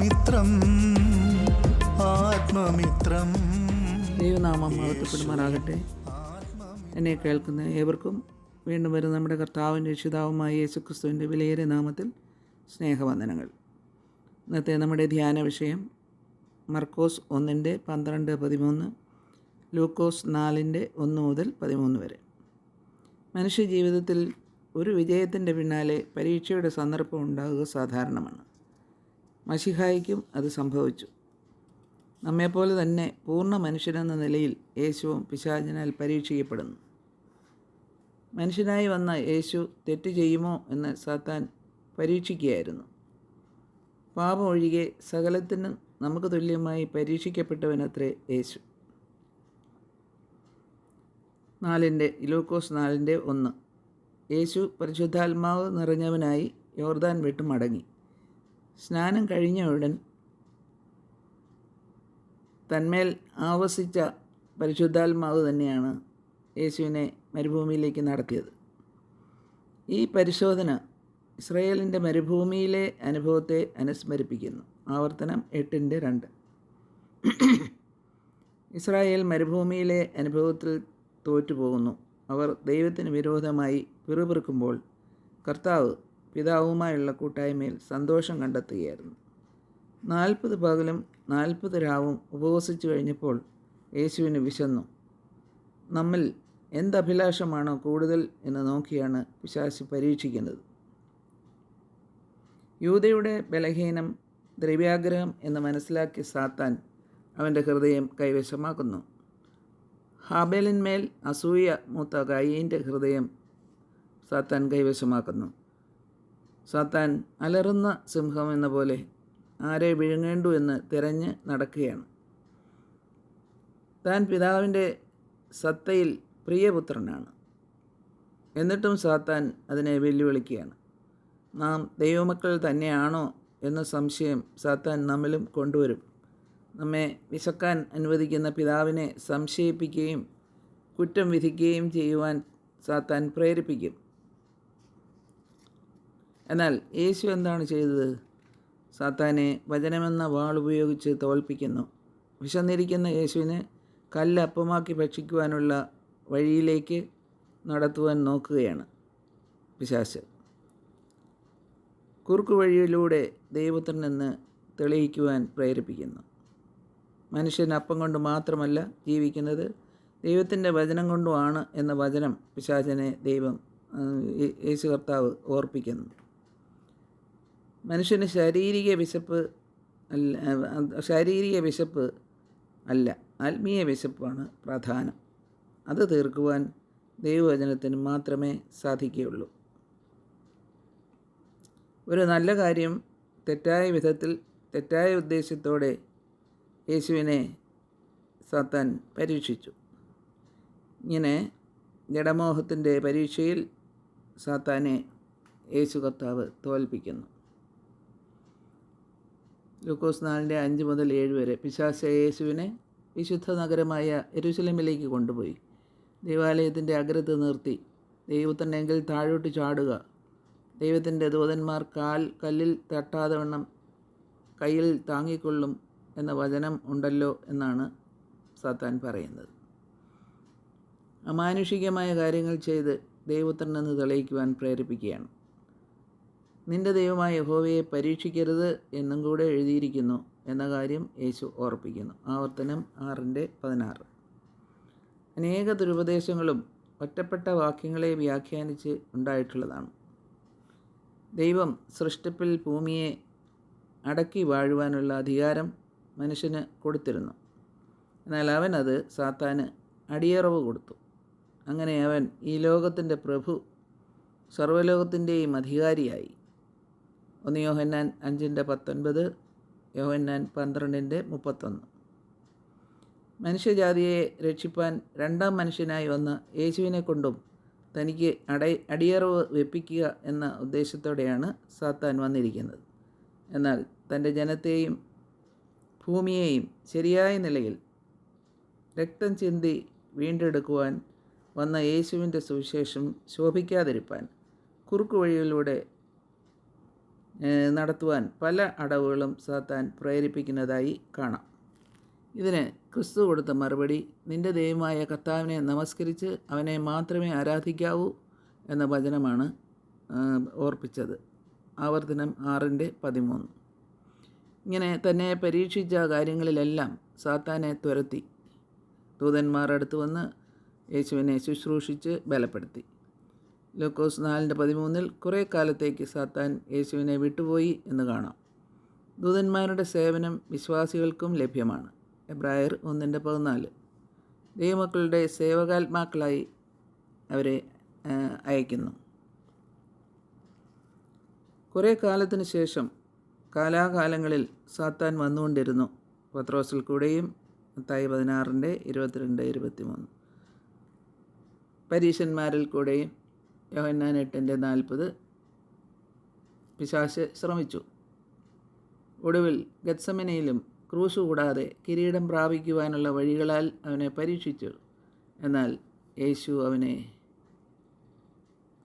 ആത്മമിത്രം ആത്മമിത്രം. ദൈവനാമം മഹത്വപ്പെടുമാറാകട്ടെ. എന്നെ കേൾക്കുന്ന ഏവർക്കും വീണ്ടും വരും നമ്മുടെ കർത്താവിന്റെ രക്ഷിതാവുമായ യേശുക്രിസ്തുവിന്റെ വിലയേറിയ നാമത്തിൽ സ്നേഹവന്ദനങ്ങൾ. ഇന്നത്തെ നമ്മുടെ ധ്യാന വിഷയം മർക്കോസ് ഒന്നിന്റെ പന്ത്രണ്ട് പതിമൂന്ന് ലൂക്കോസ് നാലിന്റെ ഒന്ന് മുതൽ പതിമൂന്ന് വരെ. മനുഷ്യ ജീവിതത്തിൽ ഒരു വിജയത്തിന്റെ പിന്നാലെ പരീക്ഷയുടെ സന്ദർഭം ഉണ്ടാകുക സാധാരണമാണ്. മഷിഹായിക്കും അത് സംഭവിച്ചു. നമ്മെപ്പോലെ തന്നെ പൂർണ മനുഷ്യനെന്ന നിലയിൽ യേശുവും പിശാചിനാൽ പരീക്ഷിക്കപ്പെടുന്നു. മനുഷ്യനായി വന്ന യേശു തെറ്റ് ചെയ്യുമോ എന്ന് സാത്താൻ പരീക്ഷിക്കുകയായിരുന്നു. പാപം ഒഴികെ സകലത്തിനും നമുക്ക് തുല്യമായി പരീക്ഷിക്കപ്പെട്ടവനത്രേ യേശു. നാലിന്റെ ഇലൂക്കോസ് നാലിന്റെ ഒന്ന്. യേശു പരിശുദ്ധാത്മാവ് നിറഞ്ഞവനായി യോർദാൻ വിട്ടു മടങ്ങി സ്നാനം കഴിഞ്ഞ ഉടൻ തന്മേൽ ആവസിച്ച പരിശുദ്ധാത്മാവ് തന്നെയാണ് യേശുവിനെ മരുഭൂമിയിലേക്ക് നടത്തിയത്. ഈ പരിശോധന ഇസ്രയേലിന്റെ മരുഭൂമിയിലെ അനുഭവത്തെ അനുസ്മരിപ്പിക്കുന്നു. ആവർത്തനം എട്ടിന്റെ രണ്ട്. ഇസ്രായേൽ മരുഭൂമിയിലെ അനുഭവത്തിൽ തോറ്റുപോകുന്നു. അവർ ദൈവത്തിന് വിരോധമായി പിറുപിറുക്കുമ്പോൾ കർത്താവ് പിതാവുമായുള്ള കൂട്ടായ്മയിൽ സന്തോഷം കണ്ടെത്തുകയായിരുന്നു. നാൽപ്പത് പകലും നാൽപ്പത് രാവും ഉപവസിച്ചു കഴിഞ്ഞപ്പോൾ യേശുവിന് വിശന്നു. നമ്മിൽ എന്തഭിലാഷമാണോ കൂടുതൽ? എന്ന് നോക്കിയാണ് പിശാശി പരീക്ഷിക്കുന്നത്. യൂതയുടെ ബലഹീനം ദ്രവ്യാഗ്രഹം എന്ന് മനസ്സിലാക്കിയ സാത്താൻ അവന്റെ ഹൃദയം കൈവശമാക്കുന്നു. ഹാബേലിന്മേൽ അസൂയ മൂത്ത കയ്യീന്റെ ഹൃദയം സാത്താൻ കൈവശമാക്കുന്നു. സാത്താൻ അലറുന്ന സിംഹം എന്ന പോലെ ആരെ വിഴുങ്ങേണ്ടു എന്ന് തിരഞ്ഞ് നടക്കുകയാണ്. താൻ പിതാവിന്റെ സത്തയിൽ പ്രിയപുത്രനാണ്. എന്നിട്ടും സാത്താൻ അതിനെ വെല്ലുവിളിക്കുകയാണ്. നാം ദൈവമക്കൾ തന്നെയാണോ എന്ന സംശയം സാത്താൻ നമ്മിലും കൊണ്ടുവരും. നമ്മെ വിശക്കാൻ അനുവദിക്കുന്ന പിതാവിനെ സംശയിപ്പിക്കുകയും കുറ്റം വിധിക്കുകയും ചെയ്യുവാൻ സാത്താൻ പ്രേരിപ്പിക്കും. എന്നാൽ യേശു എന്താണ് ചെയ്തത്? സാത്താനെ വചനമെന്ന വാൾ ഉപയോഗിച്ച് തോൽപ്പിക്കുന്നു. വിശന്നിരിക്കുന്ന യേശുവിനെ കല്ല് അപ്പമാക്കി ഭക്ഷിക്കുവാനുള്ള വഴിയിലേക്ക് നടത്തുവാൻ നോക്കുകയാണ് പിശാശ് കുറുക്കു വഴിയിലൂടെ ദൈവത്തിനെന്ന് തെളിയിക്കുവാൻ പ്രേരിപ്പിക്കുന്നു. മനുഷ്യൻ അപ്പം കൊണ്ട് മാത്രമല്ല ജീവിക്കുന്നത് ദൈവത്തിന്റെ വചനം കൊണ്ടുമാണ് എന്ന വചനം പിശാചനെ ദൈവം യേശു കർത്താവ് ഓർപ്പിക്കുന്നു. മനുഷ്യന് ശാരീരിക വിശപ്പ് അല്ല ശാരീരിക വിശപ്പ് അല്ല ആത്മീയ വിശപ്പാണ് പ്രധാനം. അത് തീർക്കുവാൻ ദൈവവചനത്തിന് മാത്രമേ സാധിക്കുകയുള്ളൂ. ഒരു നല്ല കാര്യം തെറ്റായ വിധത്തിൽ തെറ്റായ ഉദ്ദേശത്തോടെ യേശുവിനെ സാത്താൻ പരീക്ഷിച്ചു. ഇങ്ങനെ ജഡമോഹത്തിന്റെ പരീക്ഷയിൽ സാത്താനെ യേശു കർത്താവ് തോൽപ്പിക്കുന്നു. ലൂക്കോസ് നാലിന്റെ അഞ്ച് മുതൽ ഏഴ് വരെ പിശാശ യേശുവിനെ വിശുദ്ധ നഗരമായ എരുശലമിലേക്ക് കൊണ്ടുപോയി. ദേവാലയത്തിന്റെ അഗ്രത്ത് നിർത്തി. ദൈവത്തിനെങ്കിൽ താഴോട്ട് ചാടുക. ദൈവത്തിന്റെ ദൂതന്മാർ കാൽ കല്ലിൽ തട്ടാതെ വണ്ണം കയ്യിൽ താങ്ങിക്കൊള്ളും എന്ന വചനം ഉണ്ടല്ലോ എന്നാണ് സാത്താൻ പറയുന്നത്. അമാനുഷികമായ കാര്യങ്ങൾ ചെയ്ത് ദൈവത്തിനെന്ന് തെളിയിക്കുവാൻ പ്രേരിപ്പിക്കുകയാണ്. നിന്റെ ദൈവമായ യഹോവയെ പരീക്ഷിക്കരുത് എന്നും കൂടെ എഴുതിയിരിക്കുന്നു എന്ന കാര്യം യേശു ഓർപ്പിക്കുന്നു. ആവർത്തനം ആറിന്റെ പതിനാറ്. അനേക ദുരുപദേശങ്ങളും ഒറ്റപ്പെട്ട വാക്യങ്ങളെ വ്യാഖ്യാനിച്ച് ഉണ്ടായിട്ടുള്ളതാണ്. ദൈവം സൃഷ്ടിപ്പിൽ ഭൂമിയെ അടക്കി വാഴുവാനുള്ള അധികാരം മനുഷ്യന് കൊടുത്തിരുന്നു. എന്നാൽ അവൻ അത് സാത്താന് അടിയറവ് കൊടുത്തു. അങ്ങനെ അവൻ ഈ ലോകത്തിന്റെ പ്രഭു സർവലോകത്തിന്റെയും അധികാരിയായി. ഒന്ന് യോഹന്നാൻ അഞ്ചിന്റെ പത്തൊൻപത് യോഹന്നാൻ പന്ത്രണ്ടിന്റെ മുപ്പത്തൊന്ന്. മനുഷ്യജാതിയെ രക്ഷിപ്പാൻ രണ്ടാം മനുഷ്യനായി വന്ന് യേശുവിനെ കൊണ്ടും തനിക്ക് അട അടിയറവ് വെപ്പിക്കുക എന്ന ഉദ്ദേശത്തോടെയാണ് സാത്താൻ വന്നിരിക്കുന്നത്. എന്നാൽ തന്റെ ജനത്തെയും ഭൂമിയെയും ശരിയായ നിലയിൽ രക്തം ചിന്തി വീണ്ടെടുക്കുവാൻ വന്ന യേശുവിന്റെ സുവിശേഷം ശോഭിക്കാതിരിപ്പാൻ കുറുക്കു വഴികളിലൂടെ ഏഹ്, നടത്തുവാൻ പല അടവുകളും സാത്താൻ പ്രേരിപ്പിക്കുന്നതായി കാണാം. ഇതിന് ക്രിസ്തു കൊടുത്ത മറുപടി നിന്റെ ദൈവമായ കർത്താവിനെ നമസ്കരിച്ച് അവനെ മാത്രമേ ആരാധിക്കാവൂ എന്ന വചനമാണ് ഓർപ്പിച്ചത്. ആവർത്തനം ആറിന്റെ പതിമൂന്ന്. ഇങ്ങനെ തന്നെ പരീക്ഷിച്ച കാര്യങ്ങളിലെല്ലാം സാത്താനെ തുരത്തി. ദൂതന്മാർ അടുത്ത് വന്ന് യേശുവിനെ ശുശ്രൂഷിച്ച് ബലപ്പെടുത്തി. ലൂക്കോസ് നാലിന്റെ പതിമൂന്നിൽ കുറേ കാലത്തേക്ക് സാത്താൻ യേശുവിനെ വിട്ടുപോയി എന്ന് കാണാം. ദൂതന്മാരുടെ സേവനം വിശ്വാസികൾക്കും ലഭ്യമാണ്. എബ്രായർ ഒന്നിന്റെ പതിനാല്. ദൈവമക്കളുടെ സേവകാത്മാക്കളായി അവരെ അയക്കുന്നു കുറേ കാലത്തിന് ശേഷം കാലാകാലങ്ങളിൽ സാത്താൻ വന്നുകൊണ്ടിരുന്നു. പത്രോസിൽ കൂടെയും മത്തായി പതിനാറിന്റെ ഇരുപത്തിരണ്ട് ഇരുപത്തിമൂന്ന്. പരീശന്മാരിൽ കൂടെയും യോഹന്നാൻ എട്ടിന്റെ നാൽപ്പത്. പിശാശ് ശ്രമിച്ചു. ഒടുവിൽ ഗത്സമനയിലും ക്രൂശ് കൂടാതെ കിരീടം പ്രാപിക്കുവാനുള്ള വഴികളാൽ അവനെ പരീക്ഷിച്ചു. എന്നാൽ യേശു അവനെ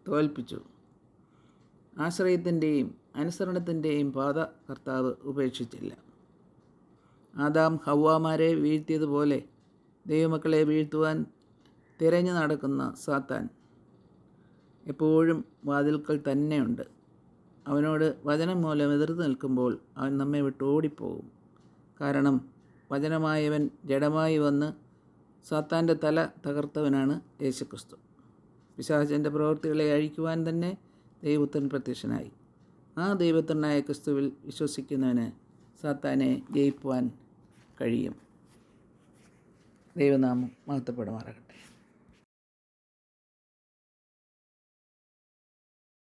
തോൽപ്പിച്ചു. ആശ്രയത്തിന്റെയും അനുസരണത്തിന്റെയും പാത കർത്താവ് ഉപേക്ഷിച്ചില്ല. ആദാം ഹവ്വാമാരെ വീഴ്ത്തിയതുപോലെ ദൈവമക്കളെ വീഴ്ത്തുവാൻ തിരഞ്ഞു നടക്കുന്ന സാത്താൻ എപ്പോഴും വാതിൽക്കൽ തന്നെയുണ്ട്. അവനോട് വചനം മൂലം എതിർത്ത് നിൽക്കുമ്പോൾ അവൻ നമ്മെ വിട്ട് ഓടിപ്പോകും. കാരണം വചനമായവൻ ജഡമായി വന്ന് സാത്താന്റെ തല തകർത്തവനാണ് യേശുക്രിസ്തു. പിശാചന്റെ പ്രവൃത്തികളെ അഴിക്കുവാൻ തന്നെ ദൈവത്തൻ പ്രത്യക്ഷനായി. ആ ദൈവത്തനായ ക്രിസ്തുവിൽ വിശ്വസിക്കുന്നവന് സാത്താനെ ജയിക്കുവാൻ കഴിയും. ദൈവനാമം മഹത്വപ്പെടുമാറാകട്ടെ.